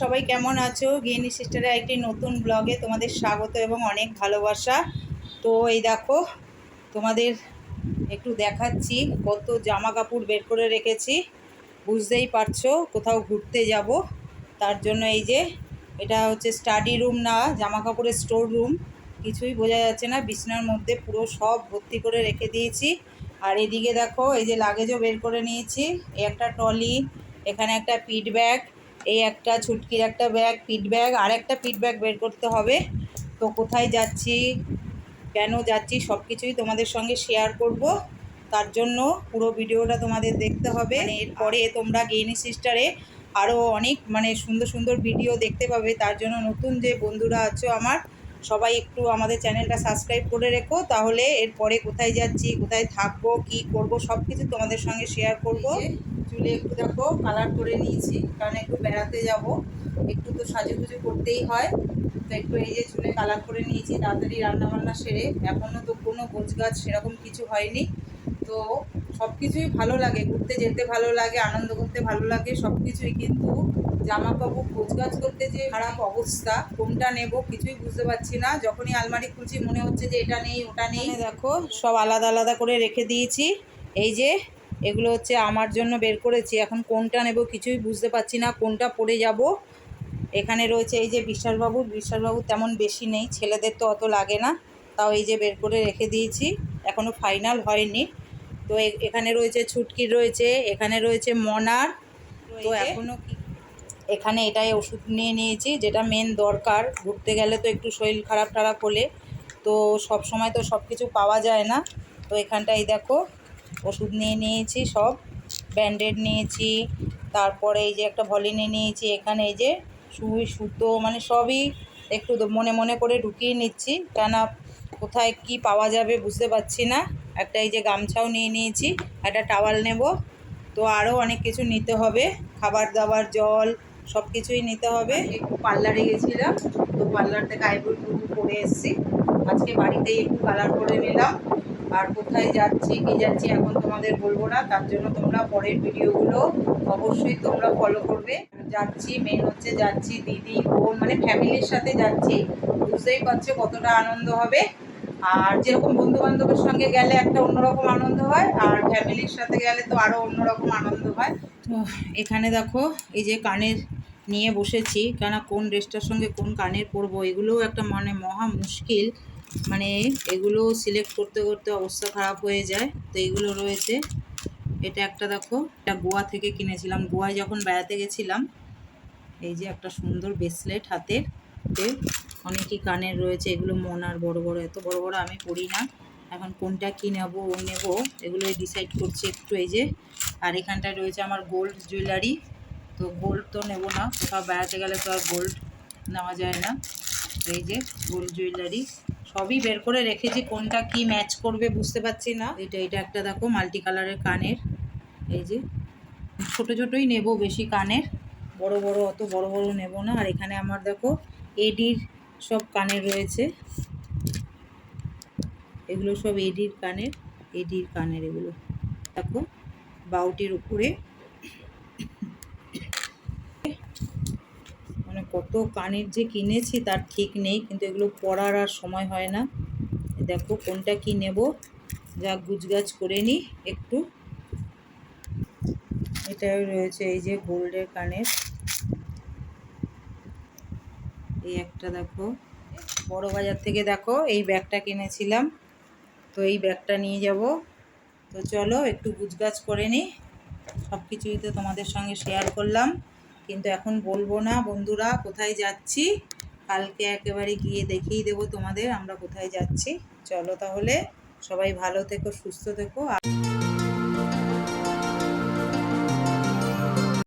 সবাই কেমন আছো? গিয়েনি সিস্টারের একটি নতুন ব্লগে তোমাদের স্বাগত এবং অনেক ভালোবাসা। তো এই দেখো, তোমাদের একটু দেখাচ্ছি, কত জামা কাপড় বের করে রেখেছি। বুঝতেই পারছ, কোথাও ঘুরতে যাব। তার জন্য এই যে, এটা হচ্ছে স্টাডি রুম না জামা কাপড়ের স্টোর রুম কিছুই বোঝা যাচ্ছে না, বিছনার মধ্যে পুরো সব ভর্তি করে রেখে দিয়েছি। আর এদিকে দেখো, এই যে লাগেজও বের করে নিয়েছি। একটা ট্রলি এখানে একটা পিট ব্যাগ এই একটা ছুটকির একটা ব্যাগ পিট ব্যাগ আর একটা পিট ব্যাগ বের করতে হবে। তো কোথায় যাচ্ছি কেন যাচ্ছি সব কিছুই তোমাদের সঙ্গে শেয়ার করব। তার জন্য পুরো ভিডিওটা তোমাদের দেখতে হবে। মানে এরপরে তোমরা গেইনি সিস্টারে আরও অনেক মানে সুন্দর সুন্দর ভিডিও দেখতে পাবে। তার জন্য নতুন যে বন্ধুরা আছো আমার সবাই একটু আমাদের চ্যানেলটা সাবস্ক্রাইব করে রেখো, তাহলে এরপরে কোথায় যাচ্ছি, কোথায় থাকব, কি করব সব কিছু তোমাদের সঙ্গে শেয়ার করব। চুলে একটু দেখো কালার করে নিয়েছি, কারণ একটু বেড়াতে যাব, একটু তো সাজুগুজু করতেই হয়। তো একটু এই যে চুলে কালার করে নিয়েছি, তাড়াতাড়ি রান্নাবান্না সেরে এখনও তো কোনো গোছ গাছ সেরকম কিছু হয়নি। তো সব কিছুই ভালো লাগে, ঘুরতে যেতে ভালো লাগে, আনন্দ করতে ভালো লাগে সব কিছুই কিন্তু জামা কাপড় গোছগাছ করতে যে খারাপ অবস্থা, কোনটা নেব কিছুই বুঝতে পারছি না। যখনই আলমারি খুলছি, মনে হচ্ছে যে এটা নেই, ওটা নেই। দেখো, সব আলাদা আলাদা করে রেখে দিয়েছি। এই যে, এগুলো হচ্ছে আমার জন্য বের করেছি। এখন কোনটা নেব কিছুই বুঝতে পারছি না, কোনটা পরে যাব। এখানে রয়েছে এই যে বিশ্বাসবাবুর বিশ্বাসবাবু তেমন বেশি নেই, ছেলেদের তো অত লাগে না। তাও এই যে বের করে রেখে দিয়েছি এখনও ফাইনাল হয়নি। তো এখানে রয়েছে ছুটকির রয়েছে এখানে রয়েছে মনার তো এখনও এখানে এটাই ওষুধ নিয়ে নিয়েছি যেটা মেন দরকার। ঘুরতে গেলে তো একটু শরীর খারাপ টারাপ হলে তো সব সময় তো সব কিছু পাওয়া যায় না। তো এখানটাই দেখো ওষুধ নিয়ে নিয়েছি সব ব্যান্ডেড নিয়েছি তারপরে এই যে একটা ভলিনি নিয়েছি এখানে এই যে সুই সুতো মানে সবই একটু মনে মনে করে ঢুকিয়ে নিচ্ছি কেননা কোথায় কি পাওয়া যাবে বুঝতে পারছি না। একটা এই যে গামছাও নিয়ে নিয়েছি, একটা টাওয়াল নেব। তো আরও অনেক কিছু নিতে হবে। খাবার দাবার জল সব কিছুই নিতে হবে। একটু পার্লারে গেছিলাম, তো পার্লার থেকে আইব্রো করে এসেছি। আজকে বাড়িতেই একটু কালার করে নিলাম। আর কোথায় যাচ্ছি, কি যাচ্ছি এখন তোমাদের বলব না। তার জন্য তোমরা পরের ভিডিওগুলো অবশ্যই তোমরা ফলো করবে। যাচ্ছি মেন হচ্ছে যাচ্ছি, দিদি, বোন মানে ফ্যামিলির সাথে যাচ্ছি। বুঝতেই পারছ কতটা আনন্দ হবে। আর যেরকম বন্ধু বান্ধবের সঙ্গে গেলে একটা অন্যরকম আনন্দ হয়, আর ফ্যামিলির সাথে গেলে তো আরও অন্যরকম আনন্দ হয়। তো এখানে দেখো, এই যে কানের নিয়ে বসেছি, কেন কোন ড্রেসটার সঙ্গে কোন কানের পরবো, এগুলোও একটা মানে মহা মুশকিল। মানে এগুলো সিলেক্ট করতে করতে অবস্থা খারাপ হয়ে যায়। তো এগুলো রয়েছে। এটা একটা দেখো, এটা গোয়া থেকে কিনেছিলাম। গোয়ায় যখন বেড়াতে গেছিলাম, এই যে একটা সুন্দর ব্রেসলেট হাতের অনেকই কানের রয়েছে। এগুলো মনার, বড় বড়, এত বড় বড় আমি পরি না। এখন কোনটা কী নেব, ও নেব, এগুলোই ডিসাইড করছি একটু এই যে। আর এখানটায় রয়েছে আমার গোল্ড জুয়েলারি তো গোল্ড তো নেব না, কোথাও বেড়াতে গেলে তো আর গোল্ড নেওয়া যায় না। এই যে গোল্ড জুয়েলারি সবই বের করে রেখেছি, কোনটা কি ম্যাচ করবে বুঝতে পারছি না। এটা এটা একটা দেখো মাল্টি কালারের কানের, এই যে ছোট ছোটই নেব বেশি কানের, বড় বড় অত বড় বড় নেব না। আর এখানে আমার দেখো এডির সব কানের রয়েছে। এগুলো সব এডির কানের এডির কানের এগুলো। দেখো বাউটির উপরে মানে কত কানের যে কিনেছি তার ঠিক নেই, কিন্তু এগুলো পরার আর সময় হয় না। দেখো কোনটা কি নেব, যা গুজগাছ করে নিই একটু। এটা রয়েছে এই যে গোল্ডের কানের। এই একটা দেখো, বড় বাজার থেকে দেখো, এই ব্যাগটা কিনেছিলাম। তো এই ব্যাগটা নিয়ে যাব। তো চলো একটু গুজগাছ করে নিই। সব কিছুই তো তোমাদের সঙ্গে শেয়ার করলাম। কিন্তু এখন বলব না, বন্ধুরা, কোথায় যাচ্ছি? কালকে একেবারে গিয়ে দেখিয়ে দেবো তোমাদের আমরা কোথায় যাচ্ছি। চলো তাহলে সবাই ভালো থেকো, সুস্থ থেকো। আর